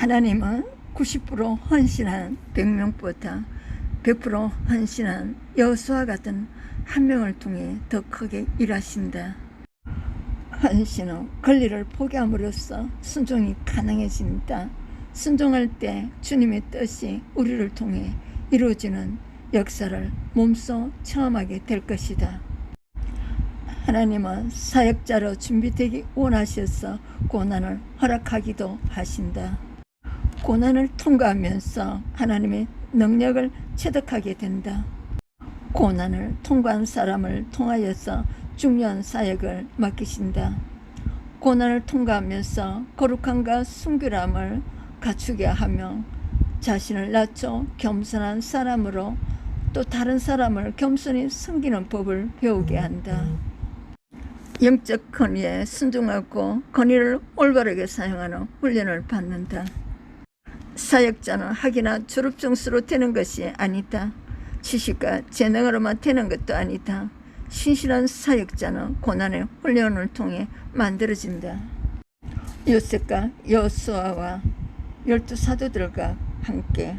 하나님은 90% 헌신한 100명보다 100% 헌신한 여수와 같은 한 명을 통해 더 크게 일하신다. 헌신은 권리를 포기함으로써 순종이 가능해진다. 순종할 때 주님의 뜻이 우리를 통해 이루어지는 역사를 몸소 체험하게 될 것이다. 하나님은 사역자로 준비되기 원하셔서 고난을 허락하기도 하신다. 고난을 통과하면서 하나님의 능력을 체득하게 된다. 고난을 통과한 사람을 통하여서 중요한 사역을 맡기신다. 고난을 통과하면서 거룩함과 순결함을 갖추게 하며 자신을 낮춰 겸손한 사람으로 또 다른 사람을 겸손히 섬기는 법을 배우게 한다. 영적 권위에 순종하고 권위를 올바르게 사용하는 훈련을 받는다. 사역자는 학이나 졸업 점수로 되는 것이 아니다. 지식과 재능으로만 되는 것도 아니다. 신실한 사역자는 고난의 훈련을 통해 만들어진다. 요셉과 여수아와 열두 사도들과 함께